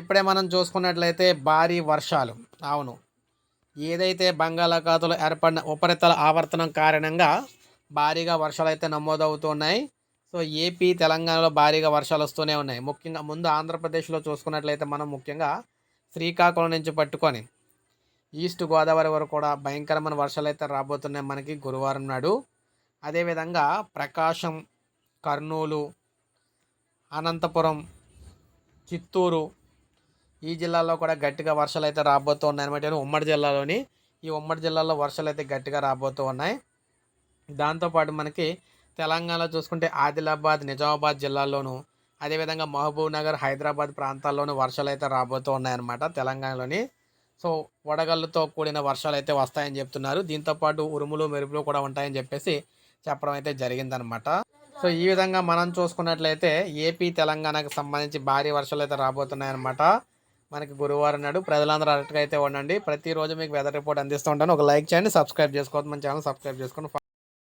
ఇప్పుడే మనం చూసుకున్నట్లయితే భారీ వర్షాలు. అవును. ఏదైతే బంగాళాఖాతంలో ఏర్పడిన ఉపరితల ఆవర్తనం కారణంగా భారీగా వర్షాలు అయితే నమోదవుతున్నాయి. సో ఏపీ తెలంగాణలో భారీగా వర్షాలు వస్తూనే ఉన్నాయి. ముఖ్యంగా ముందు ఆంధ్రప్రదేశ్లో చూసుకున్నట్లయితే మనం ముఖ్యంగా శ్రీకాకుళం నుంచి పట్టుకొని ఈస్ట్ గోదావరి వరకు కూడా భయంకరమైన వర్షాలు అయితే రాబోతున్నాయి మనకి గురువారం నాడు. అదేవిధంగా ప్రకాశం కర్నూలు అనంతపురం చిత్తూరు ఈ జిల్లాలో కూడా గట్టిగా వర్షాలు అయితే రాబోతూ ఉన్నాయన్నమాట ఉమ్మడి జిల్లాలోని ఈ ఉమ్మడి జిల్లాలో వర్షాలు అయితే గట్టిగా రాబోతూ ఉన్నాయి దాంతోపాటు మనకి తెలంగాణలో చూసుకుంటే ఆదిలాబాద్ నిజామాబాద్ జిల్లాల్లోనూ అదేవిధంగా మహబూబ్ నగర్ హైదరాబాద్ ప్రాంతాల్లోనూ వర్షాలు అయితే రాబోతూ ఉన్నాయన్నమాట తెలంగాణలోని. సో వడగళ్ళతో కూడిన వర్షాలు అయితే వస్తాయని చెప్తున్నారు. దీంతోపాటు ఉరుములు మెరుపులు కూడా ఉంటాయని చెప్పేసి చెప్పడం అయితే జరిగిందనమాట సో ఈ విధంగా మనం చూసుకున్నట్లయితే ఏపీ తెలంగాణకు సంబంధించి భారీ వర్షాలు అయితే రాబోతున్నాయన్నమాట. మనకి గురువారం నాడు ప్రజలందరూ అలర్ట్గా అయితే ఉండండి. ప్రతిరోజు మీకు వెదర్ రిపోర్ట్ అందిస్తూ ఉంటాను. ఒక లైక్ చేయండి సబ్స్క్రైబ్ చేసుకోవద్దు. మన ఛానల్ సబ్స్క్రైబ్ చేసుకొని